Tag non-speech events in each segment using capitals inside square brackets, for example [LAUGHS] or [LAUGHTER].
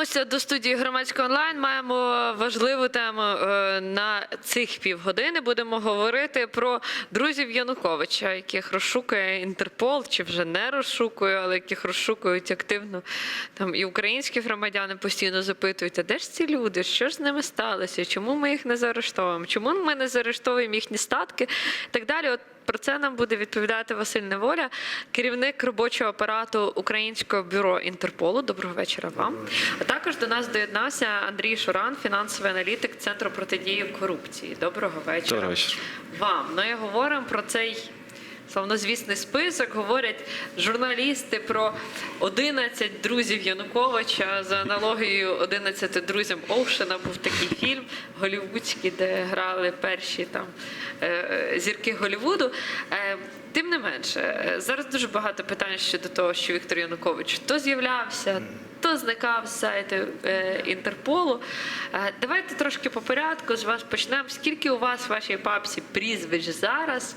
Повертаємося до студії громадського онлайн. Маємо важливу тему е, на цих півгодини. Будемо говорити про друзів Януковича, яких розшукує Інтерпол, чи вже не розшукує, але яких розшукують активно. Там і українські громадяни постійно запитують, а де ж ці люди? Що ж з ними сталося? Чому ми їх не заарештовуємо? Чому ми не заарештовуємо їхні статки? Так далі. Про це нам буде відповідати Василь Неволя, керівник робочого апарату Українського бюро Інтерполу. Доброго вечора вам. А також до нас доєднався Андрій Шуран, фінансовий аналітик Центру протидії корупції. Доброго вечора. Доброго вечора. Вам. Ну і говоримо про цей. Славнозвісний список говорять журналісти про 11 друзів Януковича за аналогією 11 друзям Оушена. Був такий фільм голівудський, де грали перші там е, зірки Голівуду. Е, Тим не менше, зараз дуже багато питань щодо того, що Віктор Янукович то з'являвся, то зникав з сайту е, Інтерполу. Давайте трошки по порядку з вас почнемо. Скільки у вас в вашій папці прізвищ зараз?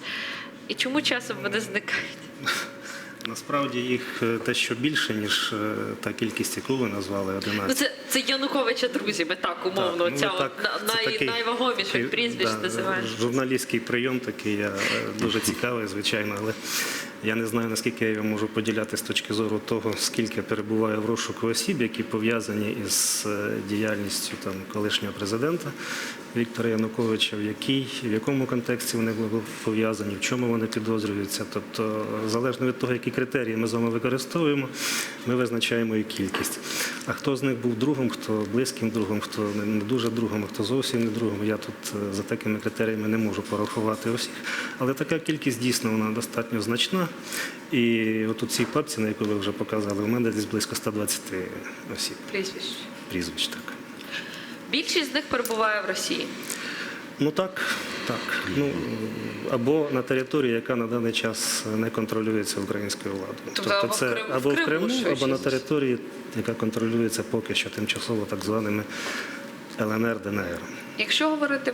І чому часом вони зникають? [LAUGHS] Насправді їх е, те, що більше, ніж е, та кількість, яку ви назвали 11. Ну це, це Януковича друзі, ми так умовно. Так, ну, от так, це най, такий, найвагоміших прізвищ да, називаємо. Журналістський прийом такий я, е, дуже цікавий, звичайно, але я не знаю, наскільки я його можу поділяти з точки зору того, скільки перебуває в розшуку осіб, які пов'язані із діяльністю там, колишнього президента Віктора Януковича, в, якій, в якому контексті вони були пов'язані, в чому вони підозрюються. Тобто, залежно від того, які критерії ми з вами використовуємо, ми визначаємо і кількість. А хто з них був другом, хто близьким другом, хто не дуже другом, а хто зовсім не другом, я тут е, за такими критеріями не можу порахувати усіх. Але така кількість дійсно вона достатньо значна. І от у цій папці, на яку ви вже показали, у мене десь близько 120 осіб. Прізвищ. Прізвищ так. Більшість з них перебуває в Росії. Ну так, так. Ну або на території, яка на даний час не контролюється українською владою. Тобто або в Крим- або в Криму, Криму, або на території, яка контролюється поки що тимчасово так званими ЛНР, ДНР. Якщо говорити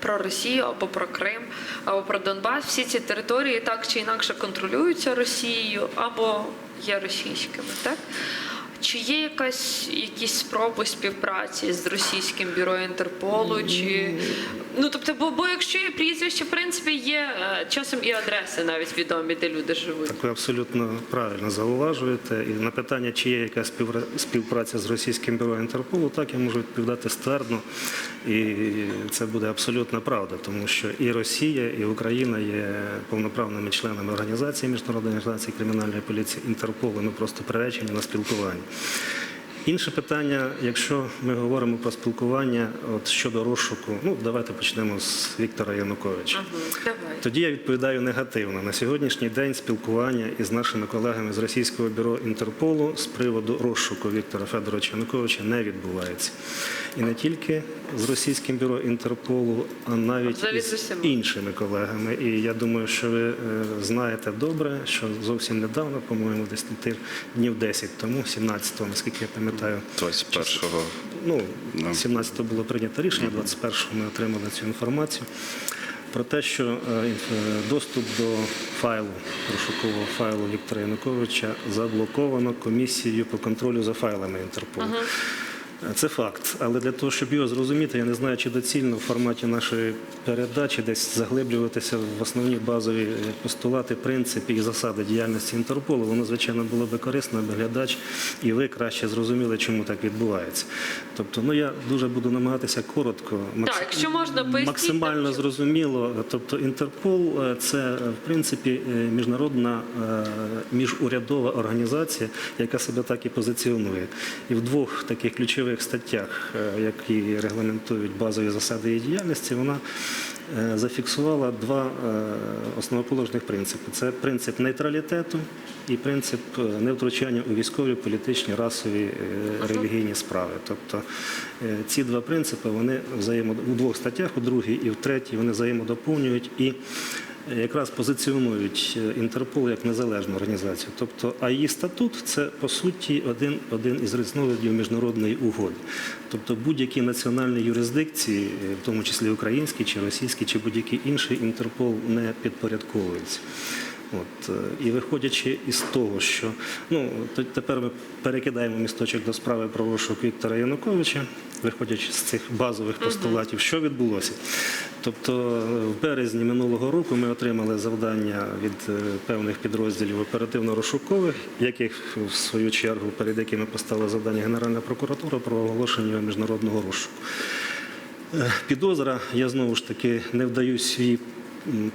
про Росію або про Крим, або про Донбас, всі ці території так чи інакше контролюються Росією або є російськими, так? Чи є якась якісь спроби співпраці з російським бюро Інтерполу? Чи ну тобто, бо, бо якщо є прізвище, в принципі, є е, часом і адреси навіть відомі, де люди живуть. Так ви абсолютно правильно зауважуєте. І на питання, чи є якась співпраця з російським бюро Інтерполу, так я можу відповідати ствердно. І це буде абсолютна правда, тому що і Росія, і Україна є повноправними членами організації міжнародної організації кримінальної поліції Інтерполу. Ми просто приречені на спілкування. Інше питання, якщо ми говоримо про спілкування от щодо розшуку, ну давайте почнемо з Віктора Януковича. Ага, Тоді я відповідаю негативно. На сьогоднішній день спілкування із нашими колегами з російського бюро Інтерполу з приводу розшуку Віктора Федоровича Януковича не відбувається. І не тільки з російським бюро Інтерполу, а навіть Взагалі з із іншими колегами. І я думаю, що ви е, знаєте добре, що зовсім недавно, по-моєму, десь тир- днів 10 тому, 17-го, наскільки я пам'ятаю, 21-го. Ну, 17-го було прийнято рішення, 21-го ми отримали цю інформацію про те, що е, доступ до файлу, розшукового файлу Віктора Януковича заблоковано комісією по контролю за файлами Інтерполу. Це факт, але для того, щоб його зрозуміти, я не знаю, чи доцільно в форматі нашої передачі десь заглиблюватися в основні базові постулати, принципи і засади діяльності Інтерполу. Воно, звичайно, було би корисно, аби глядач і ви краще зрозуміли, чому так відбувається. Тобто, ну я дуже буду намагатися коротко, макс- якщо можна, максимально зрозуміло. Тобто, Інтерпол е, це е, в принципі е, міжнародна міжурядова організація, яка себе так і позиціонує. І в двох таких ключових статтях, е, які регламентують базові засади її діяльності, вона е, зафіксувала два е, основоположних принципи: це принцип нейтралітету і принцип невтручання у військові, політичні, расові, релігійні справи. Тобто ці два принципи вони взаємо у двох статтях, у другій і в третій, вони взаємодоповнюють і якраз позиціонують е, Інтерпол як незалежну організацію. Тобто, а її статут це по суті один, один із різновидів міжнародної угоди. Тобто будь-які національні юрисдикції, е, в тому числі українські чи російські, чи будь-які інші, Інтерпол не підпорядковується. От, е, і виходячи із того, що ну, тепер ми перекидаємо місточок до справи про розшук Віктора Януковича, виходячи з цих базових постулатів, що відбулося. Тобто е, в березні минулого року ми отримали завдання від е, певних підрозділів оперативно-розшукових, яких в свою чергу перед якими поставила завдання Генеральна прокуратура про оголошення міжнародного розшуку. Підозра, я знову ж таки не вдаюсь в свої м,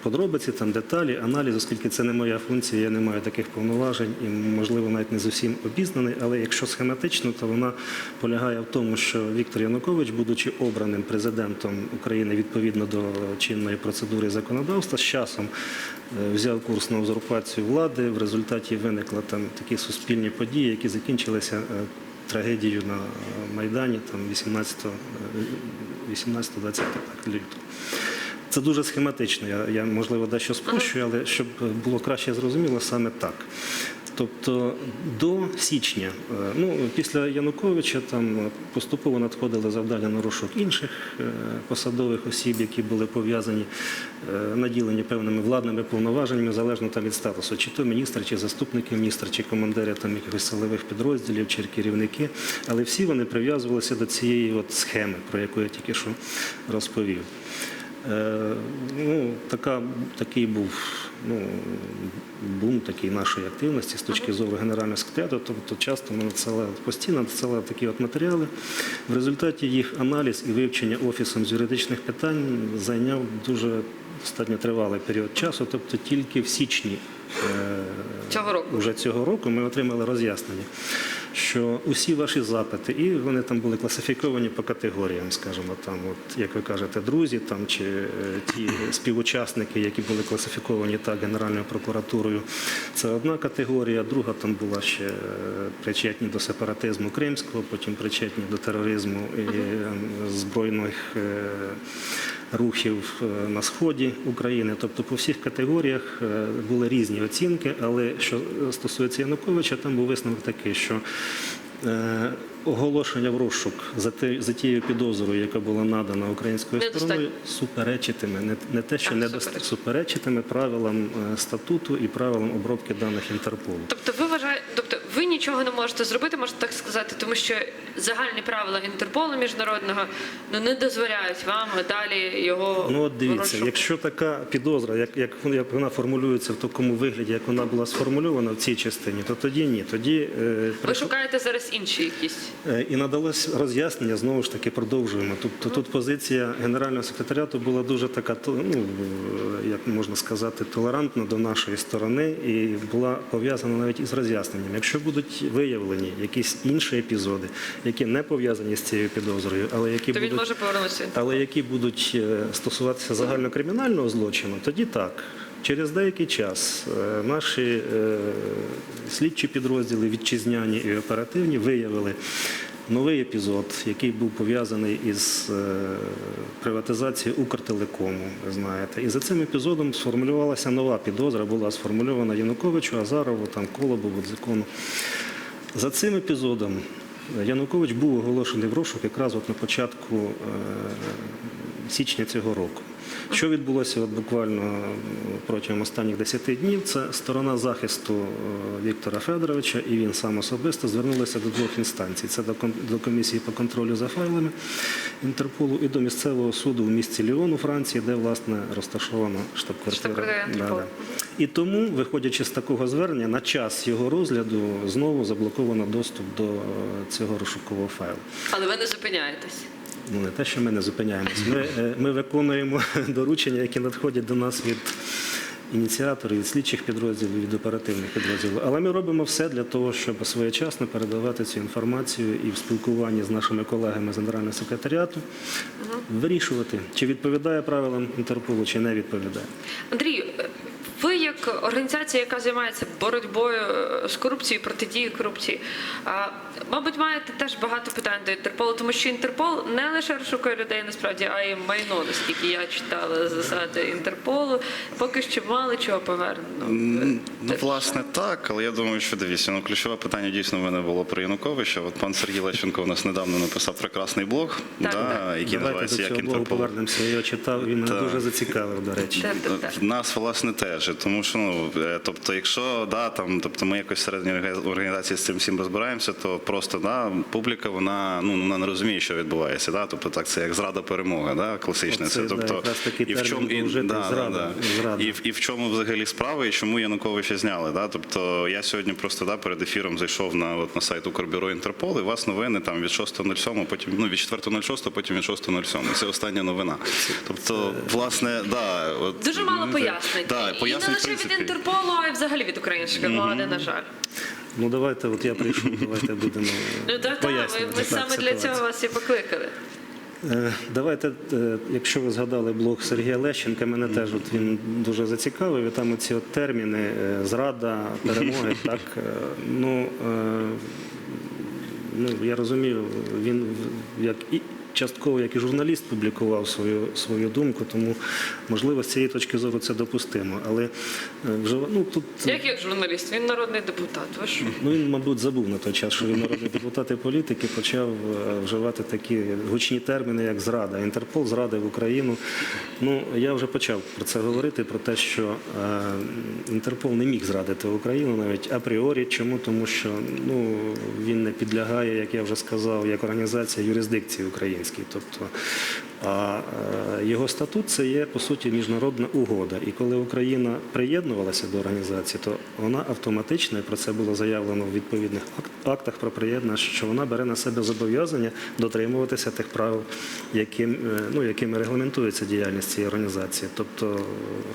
подробиці, там деталі, аналіз, оскільки це не моя функція, я не маю таких повноважень і, можливо, навіть не зовсім обізнаний. Але якщо схематично, то вона полягає в тому, що Віктор Янукович, будучи обраним президентом України відповідно до чинної процедури законодавства, з часом е, взяв курс на узурпацію влади. В результаті виникли там такі суспільні події, які закінчилися. е, Трагедію на Майдані там 18 18-20 так, лютого. Це дуже схематично. Я, я можливо дещо спрощую, але щоб було краще зрозуміло, саме так. Тобто до січня, е, ну після Януковича там поступово надходили завдання на розшук інших е, посадових осіб, які були пов'язані, е, наділені певними владними повноваженнями, залежно там від статусу, чи то міністр, чи заступники міністра, чи командири там якихось силових підрозділів, чи керівники. Але всі вони прив'язувалися до цієї от схеми, про яку я тільки що розповів. Е, ну, така, такий був ну, бум такий нашої активності з точки зору генерального секретаря. Тобто часто ми надсилали постійно надсилали такі от матеріали. В результаті їх аналіз і вивчення офісом з юридичних питань зайняв дуже достатньо тривалий період часу. Тобто тільки в січні е, Цього року. уже цього року ми отримали роз'яснення, що усі ваші запити, і вони там були класифіковані по категоріям, скажімо, там, от, як ви кажете, друзі там, чи е, ті співучасники, які були класифіковані так Генеральною прокуратурою. Це одна категорія, друга там була ще е, причетні до сепаратизму кримського, потім причетні до тероризму і е, збройних. Е, рухів е, на сході України. Тобто по всіх категоріях е, були різні оцінки, але що стосується Януковича, там був висновок такий, що е, оголошення в розшук за, те, за тією підозрою, яка була надана українською стороною, суперечитиме не, не те, що не суперечитиме правилам е, статуту і правилам обробки даних Інтерполу. Тобто ви вважаєте, тобто ви нічого не можете зробити, можете так сказати, тому що загальні правила Інтерполу міжнародного ну не дозволяють вам далі його Ну от дивіться, розшуку. якщо така підозра, як, як, вона- як вона формулюється в такому вигляді, як вона була сформульована в цій частині, то тоді ні. Тоді е, ви шукаєте зараз інші якісь. Е, І надалось роз'яснення, знову ж таки продовжуємо. Тобто тут позиція Генерального секретаріату була дуже така, ну, е, як можна сказати, толерантна до нашої сторони і була пов'язана навіть із роз'ясненням. Якщо будуть виявлені якісь інші епізоди, які не пов'язані з цією підозрою, але які То він будуть може повернутися. але які будуть е, стосуватися загальнокримінального злочину, тоді так. Через деякий час е, наші е, слідчі підрозділи, вітчизняні і оперативні, виявили новий епізод, який був пов'язаний із приватизацією Укртелекому, знаєте. І за цим епізодом сформулювалася нова підозра, була сформульована Януковичу, Азарову, там, Колобову, Дзикону. За цим епізодом Янукович був оголошений в розшук якраз от на початку е, січня цього року. Що відбулося от буквально протягом останніх 10 днів? Це сторона захисту е, Віктора Федоровича і він сам особисто звернулися до двох інстанцій: це до комісії по контролю за файлами Інтерполу і до місцевого суду в місті Ліон у Франції, де власне розташована штаб-квартира. Штаб-квартира І тому, виходячи з такого звернення, на час його розгляду знову заблоковано доступ до е, цього розшукового файлу. Але ви не зупиняєтесь. Ну не те, що ми не зупиняємось. Ми, е, ми виконуємо [LAUGHS] доручення, які надходять до нас від ініціаторів, від слідчих підрозділів, від оперативних підрозділів. Але ми робимо все для того, щоб своєчасно передавати цю інформацію і в спілкуванні з нашими колегами з Генерального секретаріату вирішувати, чи відповідає правилам Інтерполу, чи не відповідає. Андрій, ви як організація, яка займається боротьбою е, з корупцією, протидією корупції, а, мабуть, маєте теж багато питань до Інтерполу, тому що Інтерпол не лише розшукує людей насправді, а й майно, наскільки я читала засади Інтерполу. Поки що мало чого повернено. Ну, власне, так, але я думаю, що дивіться, ну ключове питання дійсно в мене було про Януковича. От пан Сергій Лещенко у нас недавно написав прекрасний блог, Так, да, так. який Давайте називається до цього блогу Інтерпол. повернемося. Я його читав, він мене дуже зацікавив, до речі. Так, так, так. Нас, власне, теж. Речі, тому що ну е, тобто, якщо да там, тобто ми якось середні організації з цим всім розбираємося, то просто да публіка вона ну вона не розуміє, що відбувається. Да, тобто так це як зрада перемоги, да, класичне. Оце, Це тобто такий і в чому термін був вжитий, зрада, зрада. І, в- і в чому взагалі справа, і чому Януковича зняли. Да? Тобто я сьогодні просто да, перед ефіром зайшов на, от, на сайт Укрбюро Інтерпол, і у вас новини там від 6.07, потім ну, від 4.06, потім від 6.07. Це остання новина. Тобто, власне, да, от, Дуже мало ну, пояснень. Да, і не лише від. Інтерполу, а й взагалі від української влади, на жаль. Ну давайте, от я прийшов, давайте будемо [LAUGHS] Ну так, пояснювати. ми, так, саме для ситуацію. цього вас і покликали. Е, Давайте, е, якщо ви згадали блог Сергія Лещенка, мене теж от він дуже зацікавив. І там ці от терміни е, зрада, перемоги, [LAUGHS] так ну, ну я розумію, він як і частково, як і журналіст, публікував свою свою думку, тому можливо з цієї точки зору це допустимо. Але е, вже ну тут Як як журналіст? Він народний депутат. Ви що? Ну, він, мабуть, забув на той час, що він народний депутат і політик і почав е, вживати такі гучні терміни, як зрада. Інтерпол зрадив Україну. Ну, я вже почав про це говорити, про те, що е, Інтерпол не міг зрадити Україну навіть апріорі. Чому? Тому що ну, він не підлягає, як я вже сказав, як організація юрисдикції українській. Тобто, а е, його статут це є по суті міжнародна угода. І коли Україна приєднувалася до організації, то вона автоматично, і про це було заявлено в відповідних актах про приєднання, що вона бере на себе зобов'язання дотримуватися тих правил, яким, е, ну, якими регламентується діяльність цієї організації. Тобто,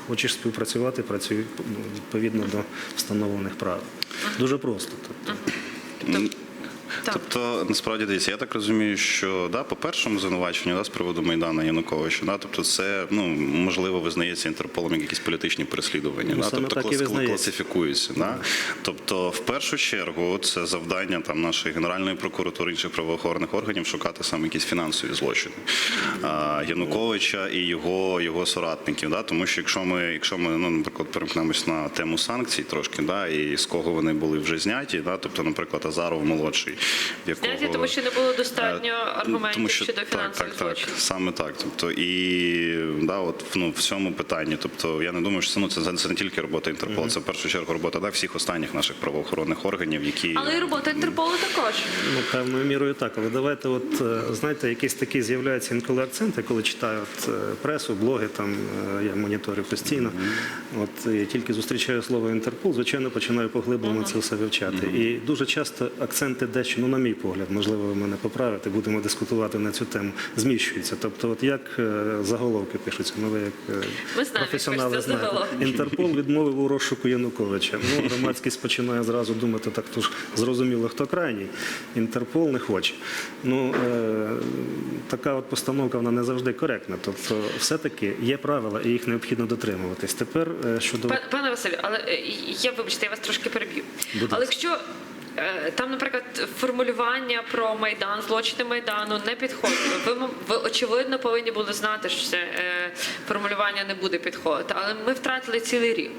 хочеш співпрацювати, працюй ну, відповідно до встановлених правил. Дуже просто. Тобто. Так. Тобто, насправді дивіться, я так розумію, що да, по першому звинуваченню да, з приводу Майдана Януковича, да, тобто це ну можливо визнається Інтерполом як якісь політичні переслідування, Ну, да, тобто клас- визнається. класифікуються. Да? Тобто, в першу чергу, це завдання там нашої генеральної прокуратури інших правоохоронних органів шукати саме якісь фінансові злочини а, Януковича і його, його соратників. Да? Тому що якщо ми, якщо ми ну, наприклад, перемкнемось на тему санкцій трошки, да, і з кого вони були вже зняті, да? тобто, наприклад, Азаров молодший, якого Знаєте, тому що не було достатньо Е, аргументів тому що, щодо так, фінансових так, так, злочинів. саме так. Тобто, і да, от ну, в цьому питанні. Тобто, я не думаю, що це, ну, це, це не тільки робота Інтерполу, це в першу чергу робота да, всіх останніх наших правоохоронних органів, які Але і робота Інтерполу також. Ну, певною мірою так. Але давайте, от е, знаєте, якісь такі з'являються інколи акценти, коли читаю от, е, пресу, блоги, там я моніторю постійно. От і тільки зустрічаю слово Інтерпол, звичайно, починаю поглиблено це все вивчати. І дуже часто акценти дещо, ну на мій погляд, можливо, ви мене поправите, будемо дискутувати на цю тему. Зміщуються. Тобто, от як е, заголовки пишуться, ну ви як е, професіонали знаєте. Інтерпол відмовив у розшуку Януковича. Ну, громадськість починає зразу думати, так то ж зрозуміло, хто крайній. Інтерпол не хоче. Ну, е, така от постановка вона не завжди коректна. Тобто, все-таки є правила, і їх необхідно дотримуватись. Тепер е, щодо Пане- Василю, але я вибачте, я вас трошки переб'ю. Але якщо там, наприклад, формулювання про майдан, злочини майдану не підходило. Ви, ви очевидно повинні були знати, що це е, формулювання не буде підходити. Але ми втратили цілий рік.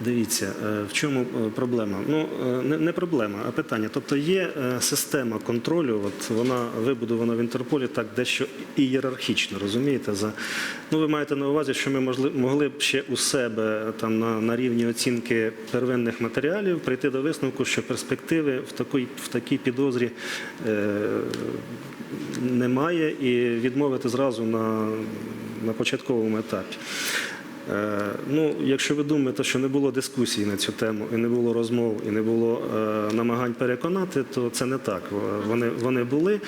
Дивіться, е, в чому е, проблема? Ну е, не, проблема, а питання. Тобто є система контролю. От вона вибудована в Інтерполі так дещо ієрархічно, розумієте? За ну ви маєте на увазі, що ми могли б ще у себе там на, на рівні оцінки первинних матеріалів прийти до висновку, що перспективи в такій в такій підозрі. Е, немає і відмовити зразу на, на початковому етапі. Е, Ну, якщо ви думаєте, що не було дискусій на цю тему, і не було розмов, і не було е, намагань переконати, то це не так. Вони, вони були.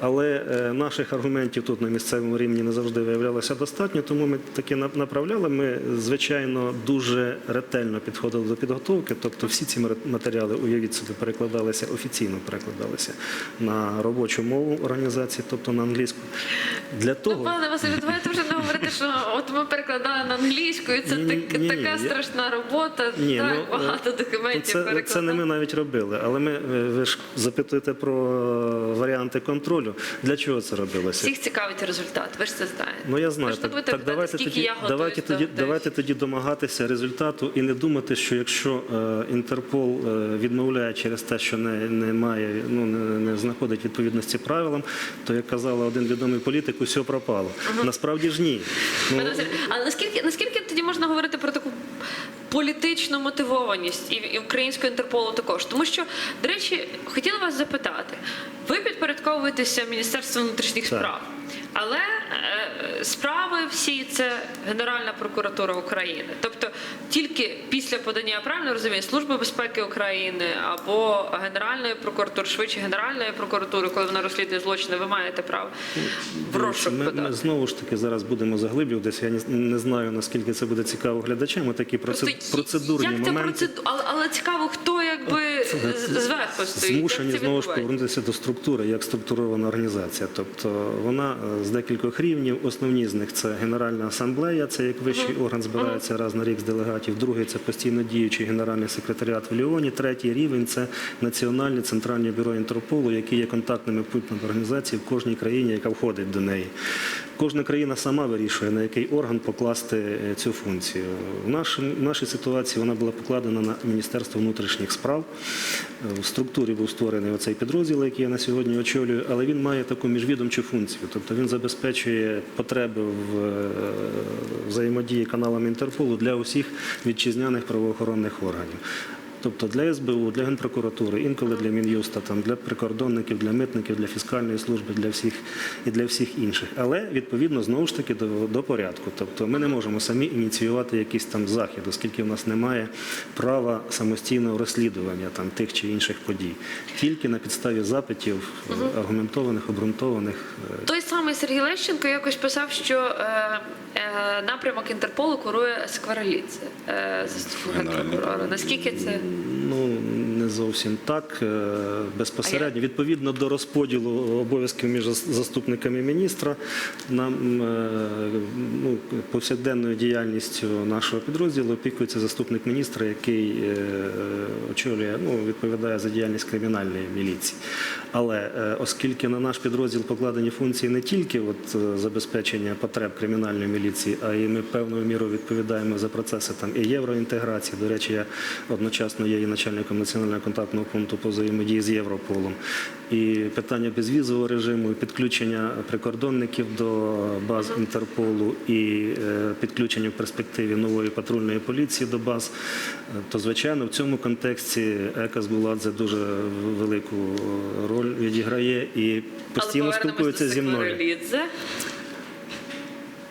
Але е, наших аргументів тут на місцевому рівні не завжди виявлялося достатньо, тому ми таки на- направляли. Ми, звичайно, дуже ретельно підходили до підготовки. Тобто всі ці матеріали, уявіть собі, перекладалися офіційно перекладалися на робочу мову організації, тобто на англійську. Для Ну, пане Василю, давайте вже не говорити, що от ми перекладали на англійську, і це Ні, так, ні, така я- страшна робота, Ні, так ну, багато е, документів це, це не ми навіть робили, але ми е, ви ж запитуєте про варіанти контролю. Для чого це робилося? Всіх цікавить результат, ви ж це знаєте. Ну я знаю. не Так, так давайте тоді, я давайте до- тоді, давайте тоді домагатися результату і не думати, що якщо е, Інтерпол е, відмовляє через те, що не, не має, ну не, не знаходить відповідності правилам, то як казала один відомий політик, усе пропало. Насправді ж ні. Ну, Але наскільки наскільки тоді можна говорити про таку політичну мотивованість і, і українського інтерполу також. Тому що, до речі, хотіла вас запитати: ви підпорядковуєтеся Міністерству внутрішніх Так. справ. Але е, справи всі це Генеральна прокуратура України. Тобто тільки після подання правильно розумію Служби безпеки України або Генеральної прокуратури, швидше Генеральної прокуратури, коли вона розслідує злочини, ви маєте право в розшук Ми, ми знову ж таки зараз будемо заглиблюватися. Я не, не знаю наскільки це буде цікаво глядачам. Такі Просто проце- процедурні як це моменти. процеду... але, але цікаво, хто якби зверху стоїть. Змушені як це знову ж повернутися до структури, як структурована організація. Тобто вона е, з декількох рівнів. Основні з них це Генеральна асамблея, це як вищий орган збирається раз на рік з делегатів. Другий це постійно діючий генеральний секретаріат в Ліоні. Третій рівень це національне центральне бюро Інтерполу, які є контактними пунктами організації в кожній країні, яка входить до неї. Кожна країна сама вирішує, на який орган покласти е, цю функцію. В нашій, ситуації вона була покладена на Міністерство внутрішніх справ. Е, В структурі був створений оцей підрозділ, який я на сьогодні очолюю, але він має таку міжвідомчу функцію. Тобто він забезпечує потреби в е, взаємодії каналами Інтерполу для усіх вітчизняних правоохоронних органів. Тобто для СБУ, для Генпрокуратури, інколи для Мін'юста, там, для прикордонників, для митників, для фіскальної служби, для всіх і для всіх інших. Але відповідно знову ж таки до, до порядку. Тобто ми не можемо самі ініціювати якийсь там захід, оскільки в нас немає права самостійного розслідування там тих чи інших подій. Тільки на підставі запитів е, аргументованих, обґрунтованих. е, Той самий Сергій Лещенко якось писав, що е, е, напрямок Інтерполу курує Скваралідзе, е, заступник прокурора. Наскільки це? Ну зовсім так. Е, Безпосередньо відповідно до розподілу обов'язків між заступниками міністра, нам е, ну, повсякденною діяльністю нашого підрозділу опікується заступник міністра, який е, очолює, ну відповідає за діяльність кримінальної міліції. Але оскільки на наш підрозділ покладені функції не тільки от, забезпечення потреб кримінальної міліції, а і ми певною мірою відповідаємо за процеси там і євроінтеграції. До речі, я одночасно є і начальником національного контактного пункту по взаємодії з Європолом. І питання безвізового режиму, і підключення прикордонників до баз Інтерполу, і е, підключення в перспективі нової патрульної поліції до баз, е, то звичайно в цьому контексті Екас Буладзе дуже велику роль відіграє і постійно спілкується зі мною.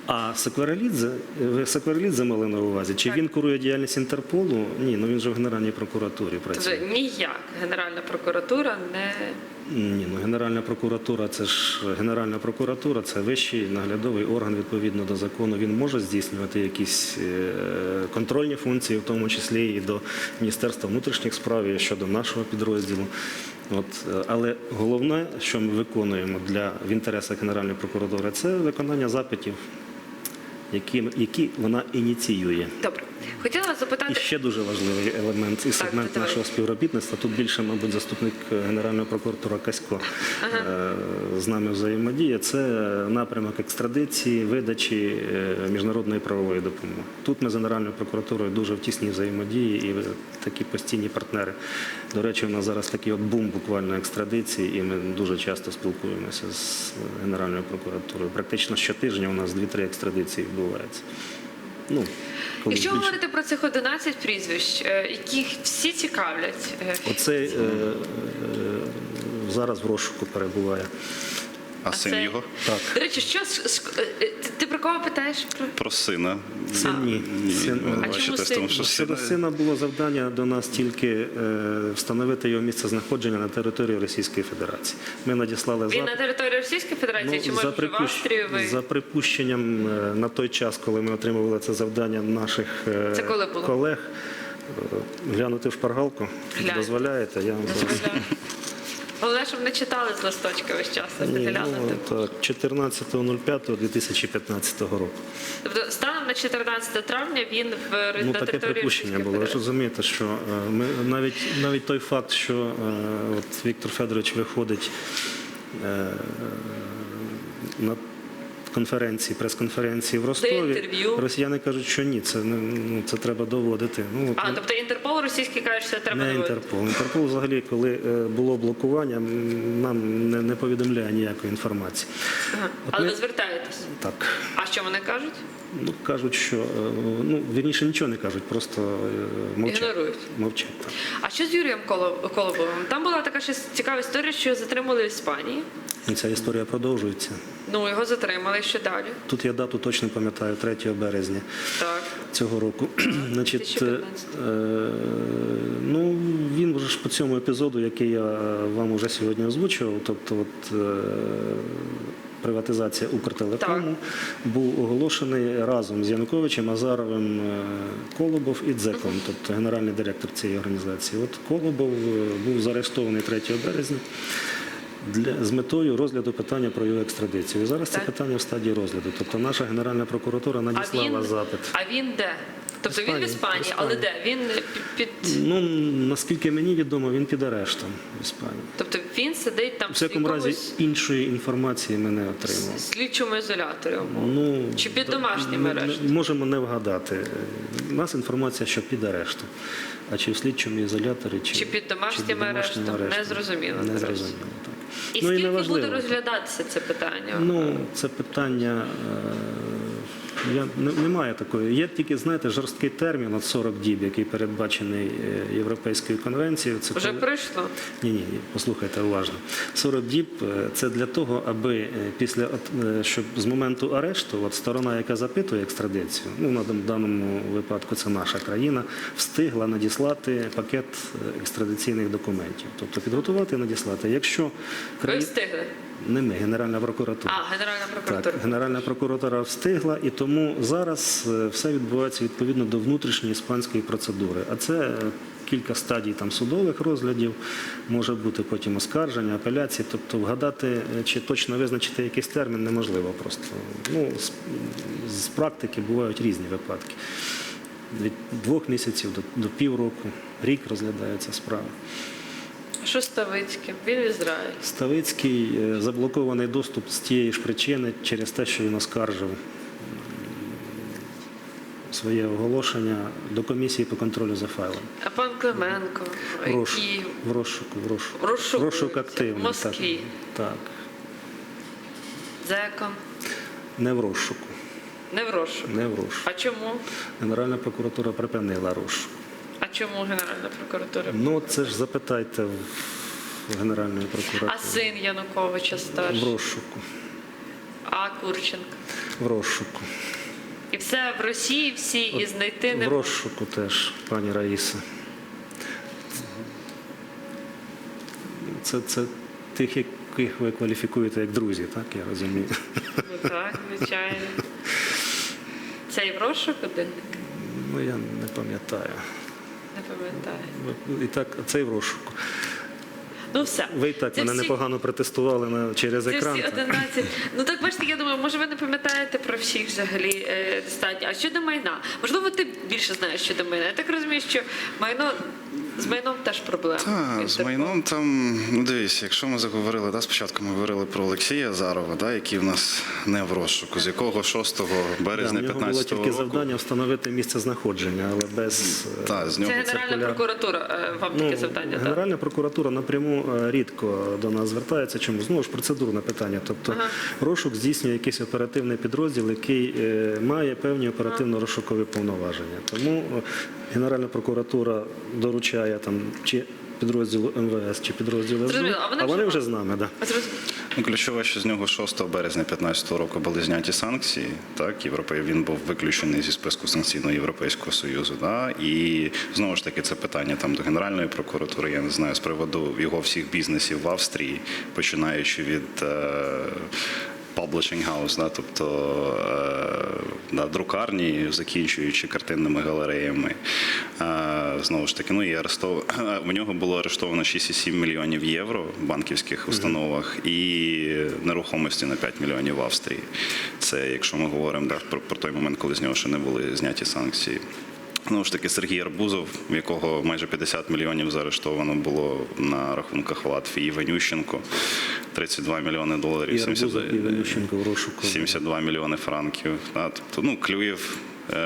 А Сакварелідзе, ви Сакварелідзе мали на увазі? Чи Так. він курує діяльність Інтерполу? Ні, ну він же в Генеральній прокуратурі працює. Тобто ніяк Генеральна прокуратура не Ні, ну Генеральна прокуратура це ж Генеральна прокуратура, це вищий наглядовий орган відповідно до закону. Він може здійснювати якісь е, контрольні функції, в тому числі і до Міністерства внутрішніх справ і щодо нашого підрозділу. От, е, але головне, що ми виконуємо для в інтересах Генеральної прокуратури, це виконання запитів, які, які вона ініціює. добре. Хотіла вас І запитати. ще дуже важливий елемент і сегмент давай. нашого співробітництва. Тут більше, мабуть, заступник е, генерального прокуратора Касько е, з нами взаємодіє. Це напрямок екстрадиції, видачі е, міжнародної правової допомоги. Тут ми з Генеральною прокуратурою дуже в тісній взаємодії і такі постійні партнери. До речі, у нас зараз такий от бум буквально екстрадиції, і ми дуже часто спілкуємося з Генеральною прокуратурою. Практично щотижня у нас 2-3 екстрадиції відбуваються. Ну, Якщо більше. говорити про цих 11 прізвищ, е, яких всі цікавлять, оце е, е, зараз в розшуку перебуває. А син це- його Так. До речі, що е, е, ти- ти про кого питаєш? Про- сина. Син ні. Ні, Син, е, А чому з тому, що Щодо сина- сина було завдання до нас тільки е, встановити його місце знаходження на території Російської Федерації. Ми надіслали Він на території Російської Федерації чи може за, в припущ- Австрії ви? за припущенням е, на той час, коли ми отримували це завдання наших е, Це коли було? колег, глянути в шпаргалку. Гляньте. Дозволяєте? Я вам зараз. Головне, щоб не читали з листочка весь час, а Ні, ну, так, 14.05.2015 року. Тобто станом на 14 травня він в Ну, на таке території припущення Російської було. Ви ж Федерації. розумієте, що е, ми навіть навіть той факт, що е, от Віктор Федорович виходить е, на конференції, прес-конференції в Ростові. Росіяни кажуть, що ні, це не ну це треба доводити. Ну от А, ми- тобто Інтерпол російський каже, що це треба не доводити. Інтерпол. Інтерпол, взагалі, коли е, було блокування, нам не, не повідомляє ніякої інформації. Ага. От Але ми- ви звертаєтесь. Так. А що вони кажуть? Ну, кажуть, що е, ну вірніше нічого не кажуть, просто е, мовчать. Ігнорують. Мовчать так. А що з Юрієм Коло- Колобовим? Там була така ще цікава історія, що затримали в Іспанії. І ця історія продовжується. Ну, його затримали що далі. Тут я дату точно пам'ятаю, 3 березня Так. цього року. [CLEARS THROAT] Значить, е, 2015. е, ну він вже ж по цьому епізоду, який я вам уже сьогодні озвучував, тобто от. е, Приватизація Укртелекому був оголошений разом з Януковичем, Азаровим, е, Колобов і Дзеком, тобто генеральний директор цієї організації. От Колобов е, був заарештований 3 березня для з метою розгляду питання про його екстрадицію. І зараз це Так. питання в стадії розгляду. Тобто наша Генеральна прокуратура надіслала запит. а він де? Тобто він в Іспанії, Іспанії, але де? Він під, під... Ну наскільки мені відомо, він під арештом в Іспанії. тобто він сидить там В всякому разі якомусь іншої інформації ми не отримали. слідчому ізоляторі. Ну Чи під домашнім ми- арештом? Можемо не вгадати. У нас інформація, що під арештом. А чи в слідчому ізоляторі, чи, Чи під домашнім арештом, не зрозуміло Не зараз. зрозуміло, так. І ну, скільки і буде розглядатися це питання? Ну, це питання. Я, не- немає такої. Є тільки, знаєте, жорсткий термін от 40 діб, який передбачений е, Європейською конвенцією. Це Вже коли- прийшло? ні, ні, послухайте уважно. 40 діб е, це для того, аби е, після щоб з моменту арешту, от сторона, яка запитує екстрадицію, ну на дан- даному випадку це наша країна, встигла надіслати пакет екстрадиційних документів, тобто підготувати і надіслати. Якщо Ви встигли? Не ми, Генеральна прокуратура. А, Генеральна прокуратура. Так, Генеральна прокуратура встигла, і тому зараз е, все відбувається відповідно до внутрішньої іспанської процедури. А це е, кілька стадій там судових розглядів, може бути потім оскарження, апеляції. Тобто вгадати е, чи точно визначити якийсь термін неможливо просто. Ну, з, з практики бувають різні випадки. Від двох місяців до, до півроку, рік розглядається справа. Що з Ставицьким? Він в Ізраїлі. Ставицький е, заблокований доступ з тієї ж причини через те, що він оскаржив своє оголошення до комісії по контролю за файлом. А пан Клименко, В розшук, який в розшуку, в розшуку. Розшукується Розшук активний. в Москві. Так, так. зеком, Не в розшуку. не в розшук. Не в розшуку. А чому? Генеральна прокуратура припинила розшук. А чому Генеральна прокуратура? Ну, це ж запитайте в Генеральної прокуратури. А син Януковича В розшуку. А Курченко? В розшуку. І все в Росії всі і знайти не В розшуку теж, пані Раїса. Це, це тих, яких ви кваліфікуєте як друзі, так я розумію. Ну так, звичайно. Цей в розшук один? Ну я не пам'ятаю. Пам'ятаю. І так, цей в розшуку. Ну все. Ви і так Це мене всі- непогано протестували на, через Це екран. всі так. 11. Ну так бачите, я думаю, може ви не пам'ятаєте про всіх взагалі е, достатньо. А щодо майна? Можливо, ти більше знаєш щодо майна. Я так розумію, що майно з майном теж проблема. Так, з майном там, ну дивись, якщо ми заговорили, да, спочатку ми говорили про Олексія Азарова, да, який в нас не в розшуку, з якого 6 Да, березня в нього було 15 тільки року. завдання встановити місце знаходження, але без е, Та, з Це нього Генеральна циркуляр. прокуратура е, вам таке завдання. так? Ну, Генеральна прокуратура напряму е, рідко до нас звертається. Чому знову ж процедурне питання? Тобто Ага. розшук здійснює якийсь оперативний підрозділ, який має певні оперативно-розшукові повноваження. Тому Генеральна прокуратура доручає там чи підрозділу МВС, чи підрозділу СБУ, А вони а вони вже- вже з нами. Да. Ну, ключове, що з нього 6 березня 2015 року були зняті санкції. Так, Європей він був виключений зі списку санкційного Європейського Союзу. Да, і знову ж таки це питання там до Генеральної прокуратури, я не знаю, з приводу його всіх бізнесів в Австрії, починаючи від. Е- Publishing house, да, тобто е, да, друкарні, закінчуючи картинними галереями. Е, знову ж таки, ну і арештов... [COUGHS] в нього було арештовано 6,7 мільйонів євро в банківських установах і нерухомості на 5 мільйонів в Австрії. Це якщо ми говоримо да, про, про той момент, коли з нього ще не були зняті санкції. Знову ж таки, Сергій Арбузов, в якого майже 50 мільйонів заарештовано було на рахунках в Латвії, Іванющенко. 32 мільйони доларів. І 70 і Венющенко в розшуку. 72 мільйони франків. Да, тобто, ну, Клюєв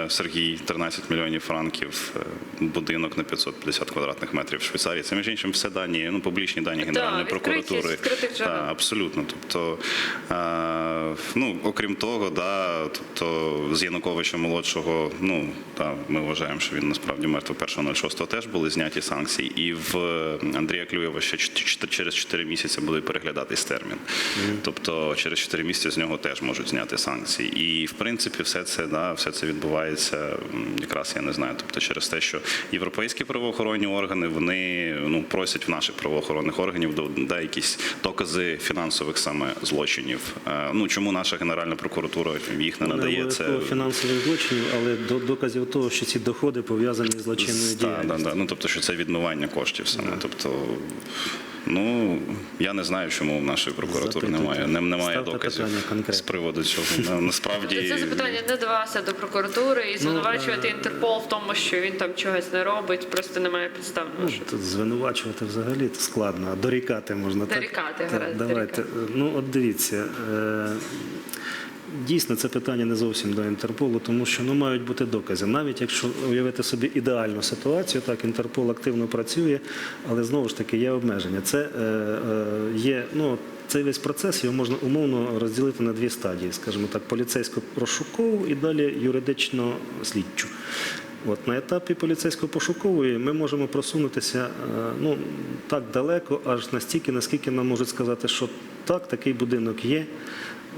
Сергій 13 мільйонів франків, е, будинок на 550 квадратних метрів в Швейцарії. Це між іншим все дані, ну публічні дані Генеральної відкриті, прокуратури. Так, абсолютно. Тобто, е, ну окрім того, да, тобто з Януковича молодшого, ну та ми вважаємо, що він насправді мертвий 1.06 теж були зняті санкції, і в Андрія Клюєва ще через 4 місяці буде переглядатись термін. Тобто через 4 місяці з нього теж можуть зняти санкції. І в принципі, все це да, все це відбувається м, якраз я не знаю. Тобто через те, що європейські правоохоронні органи вони ну просять в наших правоохоронних органів до да, якісь докази фінансових саме злочинів. Е, Ну чому наша генеральна прокуратура їх не Не надає? Це фінансових злочинів, але до доказів того, що ці доходи пов'язані з злочинною Так, да, діяльністю. да. Ну тобто, що це відмивання коштів саме. Тобто, ну я не знаю, чому в нашої прокуратури немає, немає доказів з приводу цього. Насправді Тобто це запитання не до вас, а до прокуратури, і звинувачувати е, Інтерпол в тому, що він там чогось не робить, просто немає підстав. Ну, тут звинувачувати взагалі складно, а дорікати можна Дорікати, гаразд, Давайте. Ну, от дивіться. Дійсно, це питання не зовсім до Інтерполу, тому що ну, мають бути докази. Навіть якщо уявити собі ідеальну ситуацію, так Інтерпол активно працює, але знову ж таки є обмеження. Це е, е, є ну. Цей весь процес його можна умовно розділити на дві стадії, скажімо так, поліцейсько-прошукову і далі юридично-слідчу. От на етапі поліцейсько-пошукової ми можемо просунутися е, ну, так далеко, аж настільки, наскільки нам можуть сказати, що так, такий будинок є.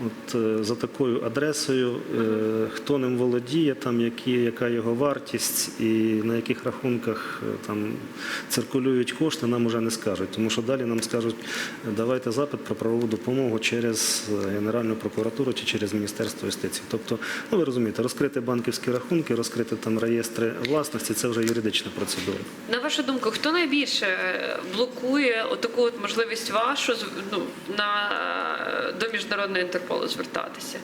От е, за такою адресою, е, хто ним володіє, там які, яка його вартість і на яких рахунках е, там циркулюють кошти, нам уже не скажуть. Тому що далі нам скажуть, давайте запит про правову допомогу через Генеральну прокуратуру чи через Міністерство юстиції. Тобто, ну ви розумієте, розкрити банківські рахунки, розкрити там реєстри власності це вже юридична процедура. На вашу думку, хто найбільше блокує таку от можливість вашу ну, на, до міжнародного інтерполу звертатися?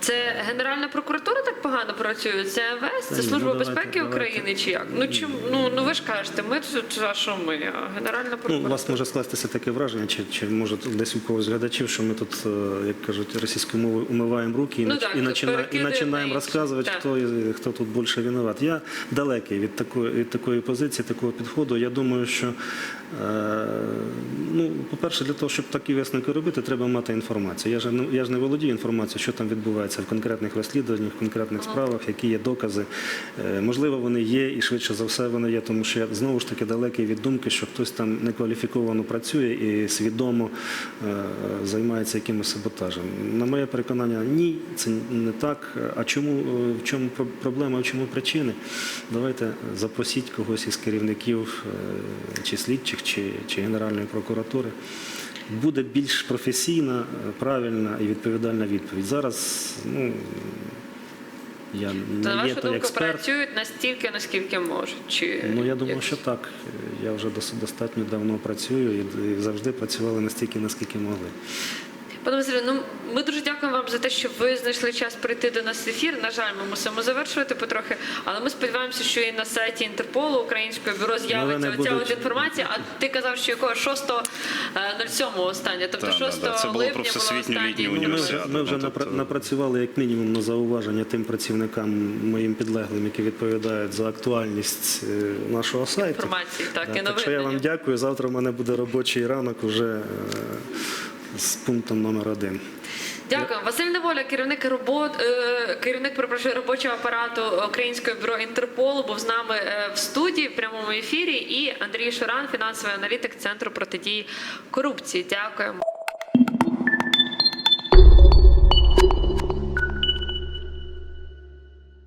Це Генеральна прокуратура так погано працює? Це МВС? Це Служба ну, безпеки. України чи як? Ну чим ну, ну ви ж кажете, ми тут а що ми? А Генеральна Ну, прокуратура. у вас може скластися таке враження, чи, чи може десь у когось з глядачів, що ми тут, е, як кажуть, російською мовою умиваємо руки і, Ну так, і, начина- і починаємо розказувати, так. хто, хто тут більше винуват. Я далекий від такої, від такої позиції, такого підходу. Я думаю, що, ну, по-перше, для того, щоб такі висновки робити, треба мати інформацію. Я ж, не- я ж не володію інформацією, що там відбувається в конкретних розслідуваннях, в конкретних справах, які є докази. Е, можливо, вони є, і швидше за все вони є, тому що я знову ж таки далекий від думки, що хтось там некваліфіковано працює і свідомо е, займається якимось саботажем. На моє переконання, ні, це не так. А чому е, в чому проблема, в чому причини? Давайте запросіть когось із керівників е, чи слідчих, чи, чи Генеральної прокуратури. Буде більш професійна, е, правильна і відповідальна відповідь. Зараз ну, я не є вашу думку, експерт. працюють настільки, наскільки можуть? Чи Ну я думаю, що так. Я вже дос- достатньо давно працюю і завжди працювали настільки, наскільки могли. Пане Василю, ну ми дуже дякуємо вам за те, що ви знайшли час прийти до нас в ефір. На жаль, ми мусимо завершувати потрохи, але ми сподіваємося, що і на сайті Інтерполу українського бюро з'явиться Новини оця будуть. от інформація. А ти казав, що якого 6.07 останнє, тобто Так, 6 да, да. Це було липня про була всесвітню літню Ну, Ми вже, ми вже Ну, тобто- напрацювали як мінімум на зауваження тим працівникам, моїм підлеглим, які відповідають за актуальність е, нашого сайту. Інформації, так, і так що я вам дякую. Завтра в мене буде робочий ранок уже е, з пунктом номер один. Дякую. Василь Неволя, керівник робот, е, керівник перепрошую, робочого апарату Українського бюро Інтерполу, був з нами е, в студії в прямому ефірі. І Андрій Шуран, фінансовий аналітик Центру протидії корупції. Дякуємо.